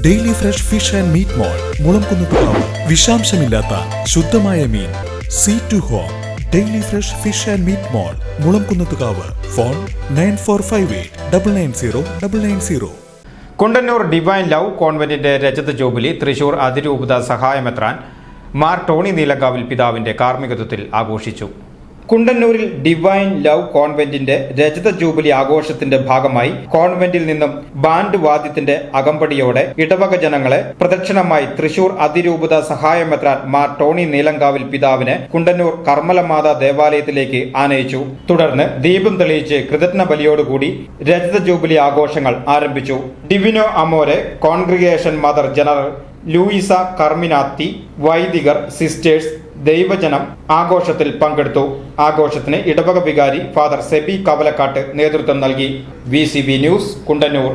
Daily fresh fish and meat mall Mulamkunnathukavu. വിഷാംശമില്ലാത്ത ശുദ്ധമായ മീൻ. Sea to home daily fresh fish and meat mall Mulamkunnathukavu. Phone nine four five eight double nine zero double nine zero. Kundannoor divine love കോൺവെന്റിന്റെ രജത jubilee Thrissur അതിരൂപത സഹായമെത്രാൻ Mar Tony Neelankavil പിതാവിന്റെ കാർമ്മികത്വത്തിൽ ആഘോഷിച്ചു. കുണ്ടന്നൂരിൽ divine love കോൺവെന്റിന്റെ രജത jubilee ആഘോഷത്തിന്റെ ഭാഗമായി കോൺവെന്റിൽ നിന്നും ബാൻഡ് വാദ്യത്തിന്റെ അകമ്പടിയോടെ ഇടവക ജനങ്ങളെ പ്രദക്ഷിണമായി തൃശൂർ അതിരൂപത സഹായമെത്രാൻ മാർ ടോണി നീലങ്കാവിൽ പിതാവിനെ കുണ്ടന്നൂർ കർമ്മലമാതാ ദേവാലയത്തിലേക്ക് ആനയിച്ചു. തുടർന്ന് ദീപം തെളിയിച്ച് കൃതജ്ഞ ബലിയോടുകൂടി രജത ജൂബിലി ആഘോഷങ്ങൾ ആരംഭിച്ചു. Divino Amore congregation mother general Luisa Carminati വൈദികർ സിസ്റ്റേഴ്സ് ദൈവജനം ആഘോഷത്തിൽ പങ്കെടുത്തു. ആഘോഷത്തിന് ഇടവക വികാരി ഫാദർ സെബി കവലക്കാട്ട് നേതൃത്വം നൽകി. V news Kundannoor.